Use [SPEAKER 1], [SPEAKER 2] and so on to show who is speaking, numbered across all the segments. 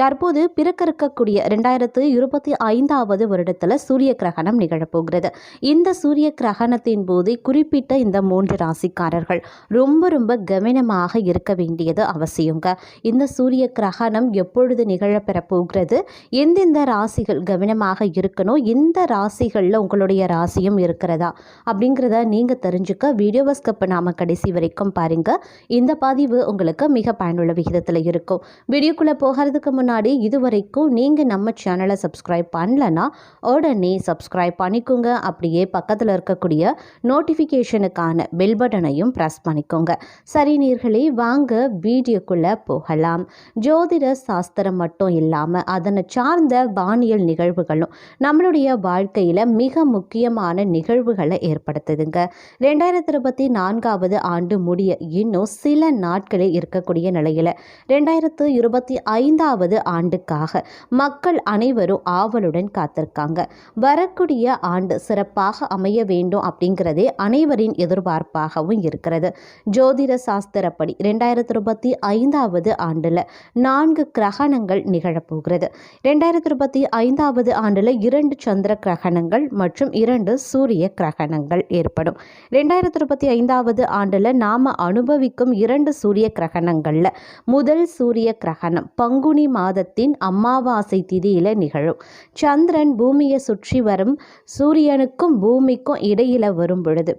[SPEAKER 1] தற்போது பிறக்க இருக்கக்கூடிய ரெண்டாயிரத்து இருபத்தி ஐந்தாவது வருடத்தில் சூரிய கிரகணம் நிகழப்போகிறது. இந்த சூரிய கிரகணத்தின் போது குறிப்பிட்ட இந்த மூன்று ராசிக்காரர்கள் ரொம்ப ரொம்ப கவனமாக இருக்க வேண்டியது அவசியங்க. இந்த சூரிய கிரகணம் எப்பொழுது நிகழப்பெறப் போகிறது எந்தெந்த ராசிகள் கவனமாக இருக்கணும்? இந்த ராசிகளில் உங்களுடைய ராசியும் இருக்கிறதா? அப்படிங்கிறத நீங்கள் தெரிஞ்சுக்க வீடியோவை ஸ்கப் நாம கடைசி வரைக்கும் பாருங்கள் இந்த பதிவு உங்களுக்கு மிக பயனுள்ள விகிதத்தில் இருக்கும். வீடியோக்குள்ளே போகிறதுக்கு முன்னாடி இது வரைக்கும் நீங்கள் நம்ம சேனலை சப்ஸ்கிரைப் பண்ணலன்னா உடனே சப்ஸ்கிரைப் பண்ணிக்கோங்க. அப்படியே பக்கத்தில் இருக்கக்கூடிய நோட்டிஃபிகேஷனுக்கான பெல் பட்டனையும் ப்ரெஸ் பண்ணிக்கோங்க. சரி நீர்களே வாங்க வீடியோக்குள்ளே போகலாம். ஜோதிட சாஸ்திரம் மட்டும் இல்லாமல் அதனை சார்ந்த வானியல் நிகழ்வுகளும் நம்மளுடைய வாழ்க்கையில் மிக முக்கியமான நிகழ்வுகளை ஏற்படுத்துதுங்க. ரெண்டாயிரத்தி இருபத்தி நான்காவது ஆண்டு முடிய இன்னும் சில நாட்களே இருக்கக்கூடிய நிலையில் ரெண்டாயிரத்து இருபத்தி ஐந்து ஐந்தாவது ஆண்டுக்காக மக்கள் அனைவரும் ஆவலுடன் காத்திருக்காங்க. வரக்கூடிய ஆண்டு சிறப்பாக அமைய வேண்டும் அப்படிங்கிறதே அனைவரின் எதிர்பார்ப்பாகவும் இருக்கிறது. ஜோதிட சாஸ்திரப்படி ரெண்டாயிரத்தி இருபத்தி ஐந்தாவது ஆண்டில் நான்கு கிரகணங்கள் நிகழப்போகிறது. ரெண்டாயிரத்தி இருபத்தி ஐந்தாவது ஆண்டில் இரண்டு சந்திர கிரகணங்கள் மற்றும் இரண்டு சூரிய கிரகணங்கள் ஏற்படும். ரெண்டாயிரத்தி இருபத்தி ஐந்தாவது ஆண்டில் நாம் அனுபவிக்கும் இரண்டு சூரிய கிரகணங்களில் முதல் சூரிய கிரகணம் பங்குனி மாதத்தின் அமாவாசை திதியில் நிகழும். சந்திரன் பூமியை சுற்றி வரும் சூரியனுக்கும் பூமிக்கும் இடையில வரும் பொழுது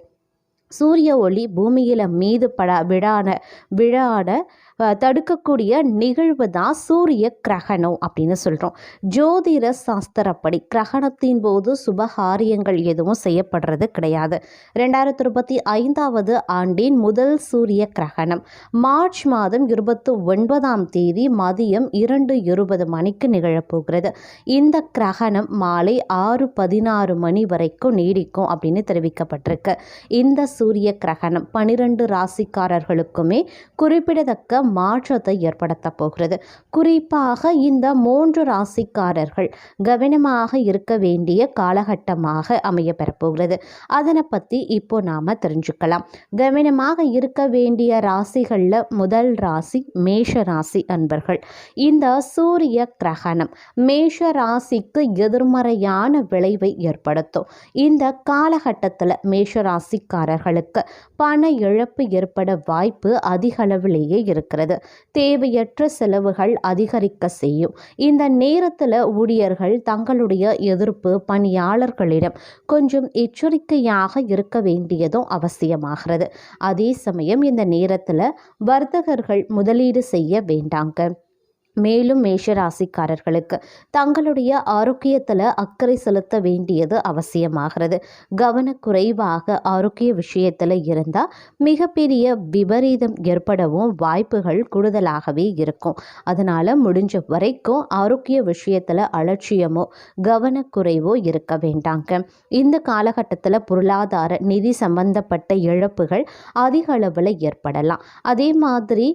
[SPEAKER 1] சூரிய ஒளி பூமியில் மீது பட விழான விழாட தடுக்கக்கூடிய நிகழ்வு தான் சூரிய கிரகணம் அப்படின்னு சொல்கிறோம் ஜோதிட சாஸ்திரப்படி கிரகணத்தின் போது சுபகாரியங்கள் எதுவும் செய்யப்படுறது கிடையாது. ரெண்டாயிரத்தி இருபத்தி ஐந்தாவது ஆண்டின் முதல் சூரிய கிரகணம். மார்ச் மாதம் இருபத்தி ஒன்பதாம் தேதி மதியம் இரண்டு இருபது மணிக்கு நிகழப்போகிறது. இந்த கிரகணம் மாலை ஆறு பதினாறு மணி வரைக்கும் நீடிக்கும் அப்படின்னு தெரிவிக்கப்பட்டிருக்கு. இந்த சூரிய கிரகணம் பனிரெண்டு ராசிக்காரர்களுக்குமே குறிப்பிடத்தக்க மாற்றத்தை ஏற்படுத்த போகிறது. குறிப்பாக இந்த மூன்று ராசிக்காரர்கள் கவனமாக இருக்க வேண்டிய காலகட்டமாக அமைய பெறப்போகிறது. அதனை பற்றி இப்போ நாம் தெரிஞ்சுக்கலாம். கவனமாக இருக்க வேண்டிய ராசிகளில் முதல் ராசி மேஷ ராசி அன்பர்கள். இந்த சூரிய கிரகணம் மேஷ ராசிக்கு எதிர்மறையான விளைவை ஏற்படுத்தும். இந்த காலகட்டத்தில் மேஷ ராசிக்காரர்களுக்கு பண இழப்பு ஏற்பட வாய்ப்பு அதிகளவிலேயே இருக்கிறது. இருக்கிறது தேவையற்ற செலவுகள் அதிகரிக்க செய்யும். இந்த நேரத்தில் ஊழியர்கள் தங்களுடைய எதிர்ப்பு பணியாளர்களிடம் கொஞ்சம் எச்சரிக்கையாக இருக்க வேண்டியதும் அவசியமாகிறது. அதே சமயம் இந்த நேரத்தில் வர்த்தகர்கள் முதலீடு செய்ய வேண்டாங்க. மேலும் மேஷராசிக்காரர்களுக்கு தங்களுடைய ஆரோக்கியத்தில் அக்கறை செலுத்த வேண்டியது அவசியமாகிறது. கவனக்குறைவாக ஆரோக்கிய விஷயத்தில் இருந்தால் மிகப்பெரிய விபரீதம் ஏற்படவும் வாய்ப்புகள் கூடுதலாகவே இருக்கும். அதனால் முடிஞ்ச வரைக்கும் ஆரோக்கிய விஷயத்தில் அலட்சியமோ கவனக்குறைவோ இருக்க வேண்டாங்க. இந்த காலகட்டத்தில் பொருளாதார நிதி சம்பந்தப்பட்ட இழப்புகள் அதிக அளவில் ஏற்படலாம். அதே மாதிரி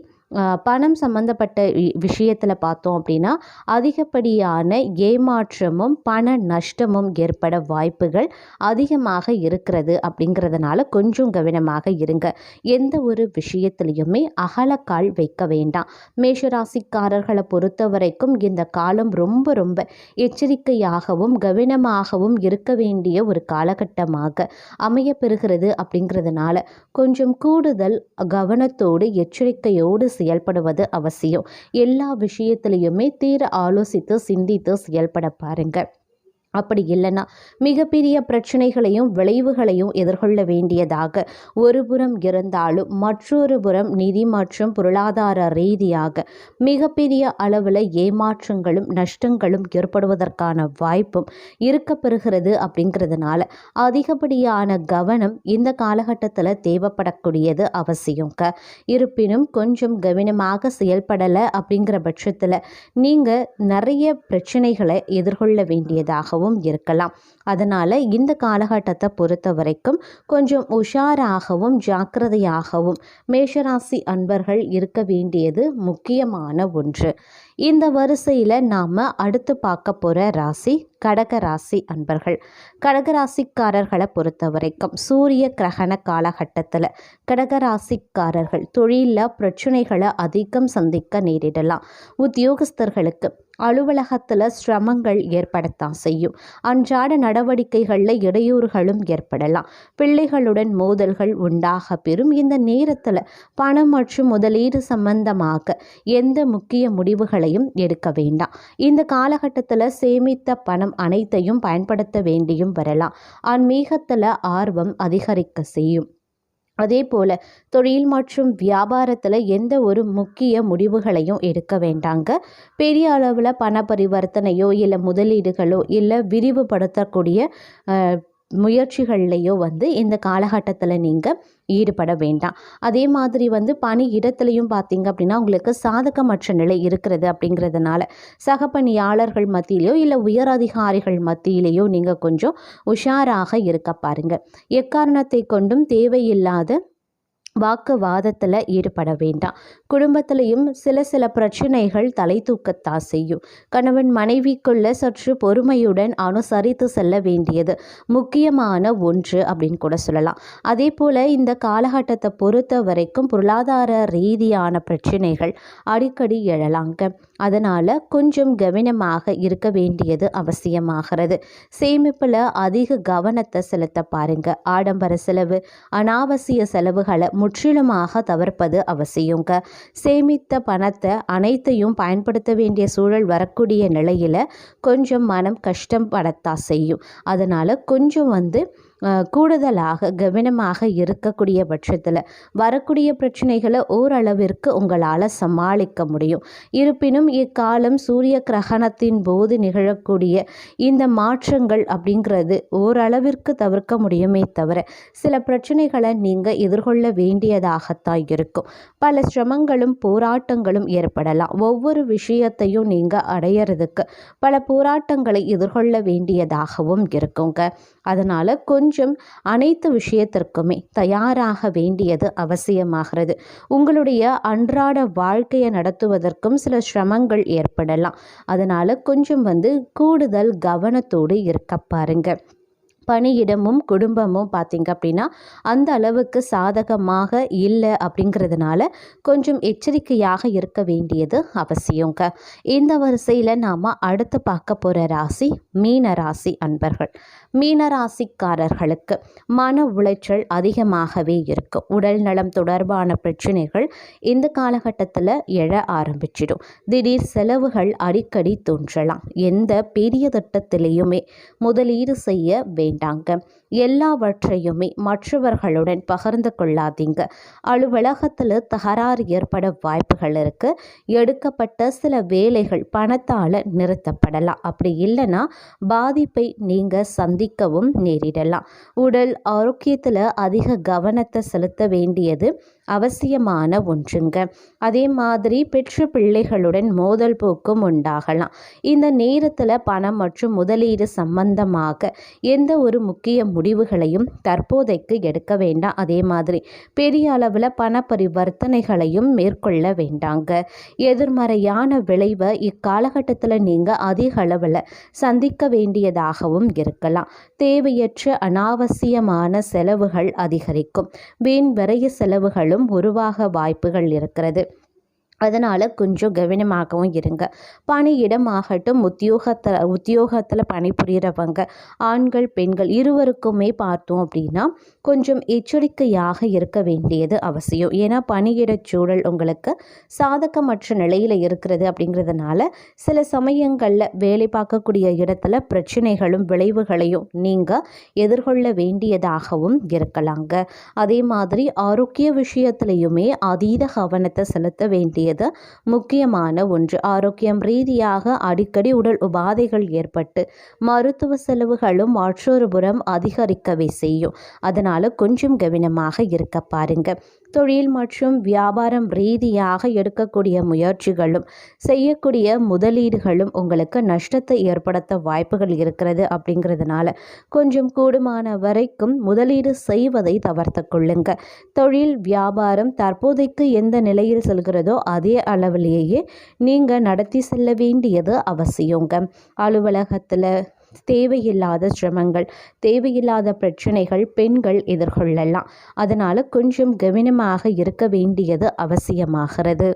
[SPEAKER 1] பணம் சம்பந்தப்பட்ட விஷயத்தில் பார்த்தோம் அப்படின்னா அதிகப்படியான ஏமாற்றமும் பண நஷ்டமும் ஏற்பட வாய்ப்புகள் அதிகமாக இருக்கிறது அப்படிங்கிறதுனால கொஞ்சம் கவனமாக இருங்க. எந்த ஒரு விஷயத்துலையுமே அகலக்கால் வைக்க வேண்டாம். மேஷராசிக்காரர்களை பொறுத்த வரைக்கும் இந்த காலம் ரொம்ப ரொம்ப எச்சரிக்கையாகவும் கவனமாகவும் இருக்க வேண்டிய ஒரு காலகட்டமாக அமையப்பெறுகிறது அப்படிங்கிறதுனால கொஞ்சம் கூடுதல் கவனத்தோடு எச்சரிக்கையோடு செயல்படுவது அவசியம். எல்லா விஷயத்திலையுமே தீர ஆலோசித்து சிந்தித்து செயல்பட பாருங்க. அப்படி இல்லைன்னா மிகப்பெரிய பிரச்சனைகளையும் விளைவுகளையும் எதிர்கொள்ள வேண்டியதாக ஒரு புறம் இருந்தாலும் மற்றொரு புறம் நிதி மற்றும் பொருளாதார ரீதியாக மிகப்பெரிய அளவில் ஏமாற்றங்களும் நஷ்டங்களும் ஏற்படுவதற்கான வாய்ப்பும் இருக்கப்பெறுகிறது அப்படிங்கிறதுனால அதிகப்படியான கவனம் இந்த காலகட்டத்தில் தேவைப்படக்கூடியது அவசியங்க. இருப்பினும் கொஞ்சம் கவனமாக செயல்படலை அப்படிங்கிற பட்சத்தில் நீங்கள் நிறைய பிரச்சனைகளை எதிர்கொள்ள வேண்டியதாகவும் அதிகமாகவும் இருக்கலாம். அதனால் இந்த காலகட்டத்தை பொறுத்த வரைக்கும் கொஞ்சம் உஷாராகவும் ஜாக்கிரதையாகவும் மேஷராசி அன்பர்கள் இருக்க வேண்டியது முக்கியமான ஒன்று. இந்த வரிசையில் நாம் அடுத்து பார்க்க போகிற ராசி கடகராசி அன்பர்கள். கடகராசிக்காரர்களை பொறுத்த வரைக்கும் சூரிய கிரகண காலகட்டத்தில் கடகராசிக்காரர்கள் தொழிலில் பிரச்சனைகளை அதிகம் சந்திக்க நேரிடலாம். உத்தியோகஸ்தர்களுக்கு அலுவலகத்தில் சிரமங்கள் ஏற்படத்தான் செய்யும். அன்றாட நடவடிக்கைகளில் இடையூறுகளும் ஏற்படலாம். பிள்ளைகளுடன் மோதல்கள் உண்டாக பெறும் இந்த நேரத்தில் பணம் மற்றும் முதலீடு சம்பந்தமாக எந்த முக்கிய முடிவுகளையும் எடுக்க வேண்டாம். இந்த காலகட்டத்தில் சேமித்த பணம் அனைத்தையும் பயன்படுத்த வேண்டியும் வரலாம். ஆன்மீகத்தில் ஆர்வம் அதிகரிக்க செய்யும். அதே போல் தொழில் மற்றும் வியாபாரத்தில் எந்த ஒரு முக்கிய முடிவுகளையும் எடுக்க வேண்டாங்க. பெரிய அளவில் பண பரிவர்த்தனையோ இல்லை முதலீடுகளோ இல்லை விரிவுபடுத்தக்கூடிய முயற்சிகள்லையோ வந்து இந்த காலகட்டத்தில் நீங்கள் ஈடுபட வேண்டாம். அதே மாதிரி வந்து பணி இடத்துலையும் பார்த்தீங்க அப்படின்னா உங்களுக்கு சாதகமற்ற நிலை இருக்கிறது அப்படிங்கிறதுனால சக பணியாளர்கள் மத்தியிலையோ இல்லை உயர் அதிகாரிகள் மத்தியிலேயோ நீங்கள் கொஞ்சம் உஷாராக இருக்க பாருங்கள் எக்காரணத்தை கொண்டும் தேவையில்லாத வாக்குவாதத்தில் ஈடுபட வேண்டாம். குடும்பத்திலையும் சில சில பிரச்சனைகள் தலை தூக்கத்தான் செய்யும். கணவன் மனைவிக்குள்ள சற்று பொறுமையுடன் அனுசரித்து செல்ல வேண்டியது முக்கியமான ஒன்று அப்படின்னு கூட சொல்லலாம். அதே போல் இந்த காலகட்டத்தை பொறுத்த வரைக்கும் பொருளாதார ரீதியான பிரச்சனைகள் அடிக்கடி எழலாங்க. அதனால் கொஞ்சம் கவனமாக இருக்க வேண்டியது அவசியமாகிறது. சேமிப்பில் அதிக கவனத்தை செலுத்த பாருங்கள் ஆடம்பர செலவு அனாவசிய செலவுகளை முற்றிலுமாக தவிர்ப்பது அவசியங்க. சேமித்த பணத்தை அனைத்தையும் பயன்படுத்த வேண்டிய சூழல் வரக்கூடிய நிலையில் கொஞ்சம் மனம் கஷ்டம் படத்தான் செய்யும். அதனால் கொஞ்சம் வந்து கூடுதலாக கவனமாக இருக்கக்கூடிய பட்சத்தில் வரக்கூடிய பிரச்சனைகளை ஓரளவிற்கு உங்களால் சமாளிக்க முடியும். இருப்பினும் இக்காலம் சூரிய கிரகணத்தின் போது நிகழக்கூடிய இந்த மாற்றங்கள் அப்படிங்கிறது ஓரளவிற்கு தவிர்க்க முடியுமே தவிர சில பிரச்சனைகளை நீங்கள் எதிர்கொள்ள வேண்டியதாகத்தான் இருக்கும். பல சிரமங்களும் போராட்டங்களும் ஏற்படலாம். ஒவ்வொரு விஷயத்தையும் நீங்கள் அடையிறதுக்கு பல போராட்டங்களை எதிர்கொள்ள வேண்டியதாகவும் இருக்குங்க. அதனால் கொஞ்சம் கொஞ்சம் அனைத்து விஷயத்திற்குமே தயாராக வேண்டியது அவசியமாகிறது. உங்களுடைய அன்றாட வாழ்க்கையை நடத்துவதற்கும் சில சிரமங்கள் ஏற்படலாம். அதனால் கொஞ்சம் வந்து கூடுதல் கவனத்தோடு இருக்க பாருங்கள் பணியிடமும் குடும்பமும் பார்த்திங்க அப்படின்னா அந்த அளவுக்கு சாதகமாக இல்லை அப்படிங்கிறதுனால கொஞ்சம் எச்சரிக்கையாக இருக்க வேண்டியது அவசியங்க. இந்த வரிசையில் நாம் அடுத்து பார்க்க போகிற ராசி மீன ராசி அன்பர்கள். மீன ராசிக்காரர்களுக்கு மன உளைச்சல் அதிகமாகவே இருக்கும். உடல் நலம் தொடர்பான பிரச்சனைகள் இந்த காலகட்டத்தில் எழ ஆரம்பிச்சிடும். திடீர் செலவுகள் அடிக்கடி தோன்றலாம். எந்த பெரிய திட்டத்திலையுமே முதலீடு செய்ய வேண்டும் வேண்டாங்க எல்லாவற்றையுமே மற்றவர்களுடன் பகிர்ந்து கொள்ளாதீங்க. அலுவலகத்தில் தகராறு ஏற்பட வாய்ப்புகள் இருக்குது எடுக்கப்பட்ட சில வேலைகள் பணத்தால் நிறுத்தப்படலாம். அப்படி இல்லைன்னா பாதிப்பை நீங்கள் சந்திக்கவும் நேரிடலாம். உடல் ஆரோக்கியத்தில் அதிக கவனத்தை செலுத்த வேண்டியது அவசியமான ஒன்றுங்க. அதே மாதிரி பெற்ற பிள்ளைகளுடன் மோதல் போக்கும் உண்டாகலாம். இந்த நேரத்தில் பணம் மற்றும் முதலீடு சம்பந்தமாக எந்த ஒரு முக்கிய முடிவுகளையும் தற்போதைக்கு எடுக்க வேண்டாம் அதே மாதிரி பெரிய அளவில் பண பரிவர்த்தனைகளையும் மேற்கொள்ள வேண்டாங்க. எதிர்மறையான விளைவை இக்காலகட்டத்தில் நீங்கள் அதிக அளவில் சந்திக்க வேண்டியதாகவும் இருக்கலாம். தேவையற்ற அனாவசியமான செலவுகள் அதிகரிக்கும். வீண் விரைய செலவுகளும் உருவாக வாய்ப்புகள் இருக்கிறது. அதனால் கொஞ்சம் கவனமாகவும் இருங்க. பணியிடம் ஆகட்டும் உத்தியோகத்தில் உத்தியோகத்தில் பணிபுரிகிறவங்க ஆண்கள் பெண்கள் இருவருக்குமே பார்த்தோம் அப்படின்னா கொஞ்சம் எச்சரிக்கையாக இருக்க வேண்டியது அவசியம். ஏன்னா பணியிட சூழல் உங்களுக்கு சாதகமற்ற நிலையில் இருக்கிறது அப்படிங்கிறதுனால சில சமயங்களில் வேலை பார்க்கக்கூடிய இடத்துல பிரச்சனைகளும் விளைவுகளையும் நீங்கள் எதிர்கொள்ள வேண்டியதாகவும் இருக்கலாங்க. அதே மாதிரி ஆரோக்கிய விஷயத்துலையுமே அதீத கவனத்தை செலுத்த வேண்டிய வேண்டியது முக்கியமான ஒன்று ஆரோக்கியம் ரீதியாக அடிக்கடி உடல் உபாதைகள் ஏற்பட்டு மருத்துவ செலவுகளும் மற்றொரு புறம் அதிகரிக்கவே செய்யும். அதனால் கொஞ்சம் கவனமாக இருக்க பாருங்க. தொழில் மற்றும் வியாபாரம் ரீதியாக எடுக்கக்கூடிய முயற்சிகளும் செய்யக்கூடிய முதலீடுகளும் உங்களுக்கு நஷ்டத்தை ஏற்படுத்த வாய்ப்புகள் இருக்கிறது அப்படிங்கிறதுனால கொஞ்சம் கூடுமான வரைக்கும் முதலீடு செய்வதை தவிர்த்து கொள்ளுங்க. தொழில் வியாபாரம் தற்போதைக்கு எந்த நிலையில் செல்கிறதோ அதே அளவிலேயே நீங்கள் நடத்தி செல்ல வேண்டியது அவசியங்க. அலுவலகத்தில் தேவையில்லாத சிரமங்கள் தேவையில்லாத பிரச்சனைகள் பெண்கள் எதிர்கொள்ளலாம். அதனால் கொஞ்சம் கவனமாக இருக்க வேண்டியது அவசியமாகிறது.